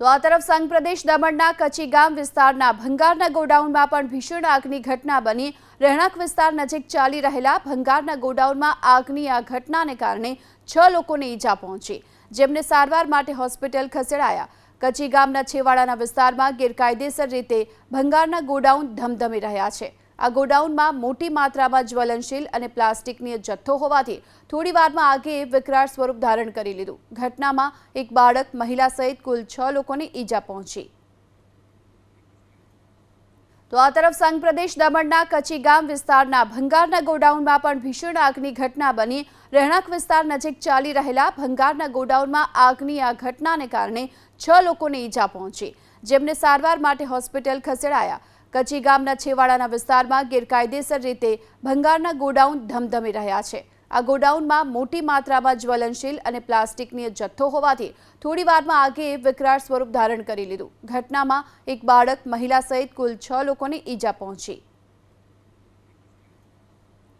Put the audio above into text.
તો આ તરફ સંઘ પ્રદેશ દમણના કચ્છી ગામ વિસ્તારના ભંગારના ગોડાઉનમાં પણ ભીષણ આગની ઘટના બની. રહેણાંક વિસ્તાર નજીક ચાલી રહેલા ભંગારના ગોડાઉનમાં આગની આ ઘટનાને કારણે છ લોકોને ઈજા પહોંચી. જેમને સારવાર માટે હોસ્પિટલ ખસેડાયા. કચ્છી ગામના છેવાડાના વિસ્તારમાં ગેરકાયદેસર રીતે ભંગારના ગોડાઉન ધમધમી રહ્યા છે. આ ગોડાઉનમાં મોટી માત્રામાં જ્વલનશીલ અને પ્લાસ્ટિકની જથ્થો હોવાથી થોડી વારમાં આગે વિકરાળ સ્વરૂપ ધારણ કરી લીધું. ઘટનામાં એક બાળક મહિલા સહિત કુલ છ લોકોને ઈજા પહોંચી. તો આ તરફ સંઘ પ્રદેશ દમણના કચ્છી ગામ વિસ્તારના ભંગારના ગોડાઉનમાં પણ ભીષણ આગની ઘટના બની. રહેણાંક વિસ્તાર નજીક ચાલી રહેલા ભંગારના ગોડાઉનમાં આગની આ ઘટનાને કારણે છ લોકોને ઈજા પહોંચી. જેમને સારવાર માટે હોસ્પિટલ ખસેડાયા. કચ્છી ગામના છેવાડાના વિસ્તારમાં ગેરકાયદેસર રીતે ભંગારના ગોડાઉન ધમધમી રહ્યા છે. આ ગોડાઉનમાં મોટી માત્રામાં જ્વલનશીલ અને પ્લાસ્ટિકની જથ્થો હોવાથી થોડી વારમાં આગે વિકરાળ સ્વરૂપ ધારણ કરી લીધું. ઘટનામાં એક બાળક, મહિલા સહિત કુલ છ લોકોને ઈજા પહોંચી.